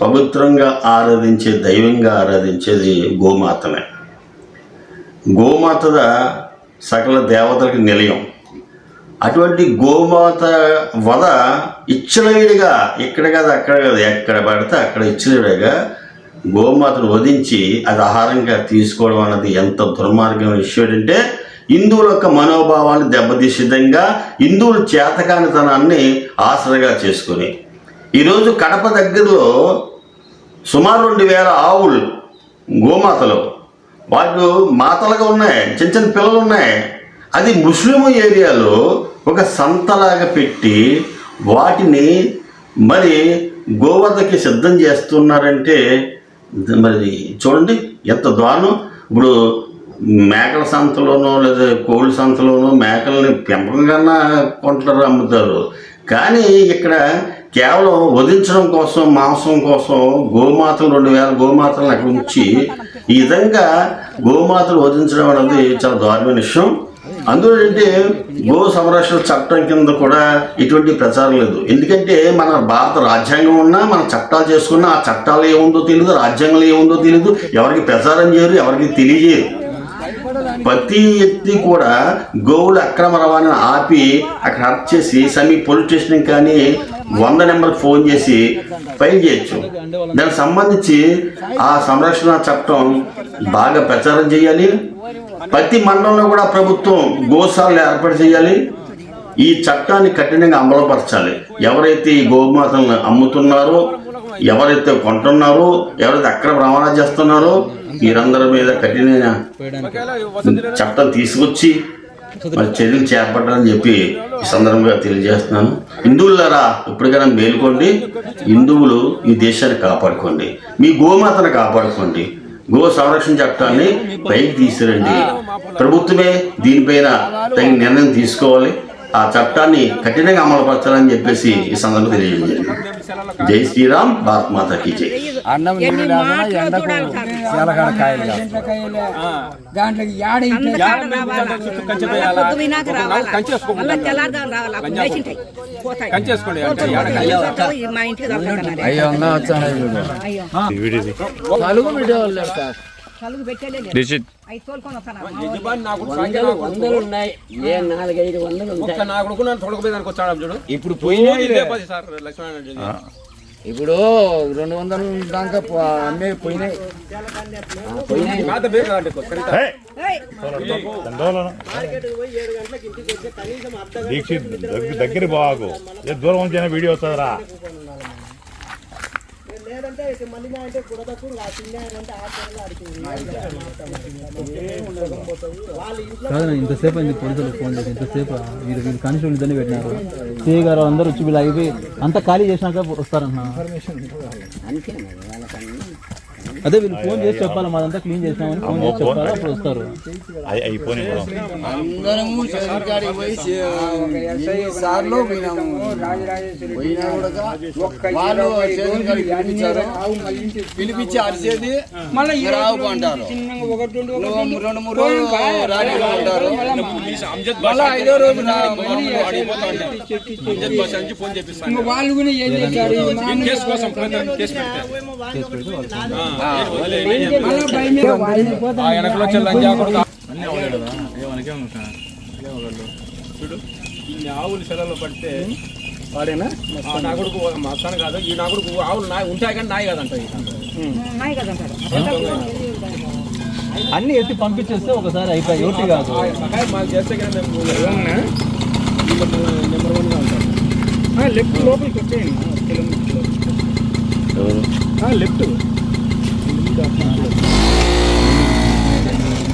పవిత్రంగా ఆరాధించే దైవంగా ఆరాధించేది గోమాతనే. గోమాత సకల దేవతలకు నిలయం. అటువంటి గోమాత వద ఇచ్చలవిడిగా ఇక్కడ కాదు అక్కడ కాదు ఎక్కడ పడితే అక్కడ ఇచ్చలవిడిగా గోమాతను వధించి అది ఆహారంగా తీసుకోవడం అన్నది ఎంత దుర్మార్గమైన విషయం ఏంటంటే హిందువుల యొక్క మనోభావాన్ని దెబ్బతీసి విధంగా హిందువుల చేతకానితనాన్ని ఆసరగా చేసుకుని ఈరోజు కడప దగ్గరలో సుమారు రెండు వేల ఆవులు గోమాతలు. వాళ్ళు మాతలుగా ఉన్నాయి చిన్న చిన్న పిల్లలు ఉన్నాయి. అది ముస్లిం ఏరియాలో ఒక సంతలాగా పెట్టి వాటిని మరి గోవద్దకి సిద్ధం చేస్తున్నారంటే మరి చూడండి ఎంత దారుణం. ఇప్పుడు మేకల సంతలోనో లేదా కోళ్ళ సంతలోనో మేకల్ని పెంపకం కన్నా కొంటారు అమ్ముతారు కానీ ఇక్కడ కేవలం వధించడం కోసం మాంసం కోసం గోమాతలు రెండు వేల గోమాతలను అక్కడ ఉంచి ఈ విధంగా గోమాతలు వధించడం అనేది చాలా దారుణమైన విషయం. అందులో ఏంటంటే గో సంరక్షణ చట్టం కింద కూడా ఇటువంటి ప్రచారం లేదు. ఎందుకంటే మన భారత రాజ్యాంగం ఉన్నా మన చట్టాలు చేసుకున్నా ఆ చట్టాలు ఏముందో తెలియదు రాజ్యాంగంలో ఏముందో తెలియదు ఎవరికి ప్రచారం చేయరు ఎవరికి తెలియజేయరు. ప్రతి వ్యక్తి కూడా గోవుల అక్రమ రవాణాను ఆపి అక్కడ అరెస్ట్ చేసి సమీప పోలీస్ స్టేషన్ కానీ వంద నెంబర్కి ఫోన్ చేసి ఫైల్ చేయొచ్చు. దానికి సంబంధించి ఆ సంరక్షణ చట్టం బాగా ప్రచారం చేయాలి. ప్రతి మండలంలో కూడా ప్రభుత్వం గోశాలను ఏర్పాటు చేయాలి. ఈ చట్టాన్ని కఠినంగా అమలుపరచాలి. ఎవరైతే ఈ గోమాతలను అమ్ముతున్నారో ఎవరైతే కొంటున్నారో ఎవరైతే అక్రమ రవాణా చేస్తున్నారో వీరందరి మీద కఠినమైన చట్టం తీసుకొచ్చి మరి చర్యలు చేపట్టాలని చెప్పి ఈ సందర్భంగా తెలియజేస్తున్నాను. హిందువులారా ఇప్పటికైనా మేలుకోండి. హిందువులు ఈ దేశాన్ని కాపాడుకోండి. మీ గోమాతను కాపాడుకోండి. గో సంరక్షణ చట్టాన్ని పైకి తీసుకురండి. ప్రభుత్వమే దీనిపైన తగిన నిర్ణయం తీసుకోవాలి. ఆ చట్టాన్ని కఠినంగా అమలుపరచాలని చెప్పేసి ఈ సందర్భంగా తెలియజేయండి జై శ్రీరామ్ భారత్ మాతకి జై. అన్నం నీళ్ళు లేకుండా ఎండకు. చీలకాడ కాయలు దాంట్లోకి యాడ. అయ్యో ఉన్నా వచ్చాను. వీడియో వాళ్ళు. వందలు ఉన్నాయి. ఏ నాలుగైదు వందలు ఉంటాయి. ఒక్క నా కొడుకు నన్ను తొడకపోయేదానికి వచ్చాడు చూడు. ఇప్పుడు సార్ లక్ష్మణ ఇప్పుడు రెండు వందల దాకా అమ్మే పోయినాయి. పోయినాయి. మేత బేగా అంటే కొత్త కాదు ఇంతసేపు అయింది పోలీసులకు ఫోన్ చేసి ఇంతసేపు వీళ్ళు వీళ్ళు కానిస్టేబుల్ ఇద్దరిని పెట్టినారు. సిఐ గారు అందరూ వచ్చి వీళ్ళు అయిపోయి అంతా ఖాళీ చేసినాక మరి వాళ్ళకన్నీ అదే వీళ్ళు ఫోన్ చేసి చెప్పాలి మాదంతా క్లీన్ చేసినామని ఫోన్ చేసి చెప్పాలి అప్పుడు వస్తారు. అయి అయిపోయి అందరము స్టేషన్ కాడికి పోయి చే- సార్లు పోయినాము. పోయినా కూడా వాళ్ళు పిలిపించారు పిలిపించి అరిసేది మళ్ళీ రావు అంటారు. రెండు మూడు రోజులు మళ్ళా ఐదో రోజు ఇంకా వాళ్ళు కూడా ఏం చేశారు? ఈ చూడు ఇన్ని ఆవులు సెలవులో పడితే వాడేనా నా కొడుకు మా అత్తాను కాదు ఈ నా కొడుకు ఆవులు నాయి ఉంటాయి కానీ నాయి కాదంట ఈ. అన్ని ఎత్తి పంపించేస్తే ఒకసారి అయిపోయి ఒకటి కాదు మాకు చేస్తే కానీ మేము నెంబర్ వన్గా ఉంటాం లెఫ్ట్ లోపలికి వచ్చేయండి లెఫ్ట్. Música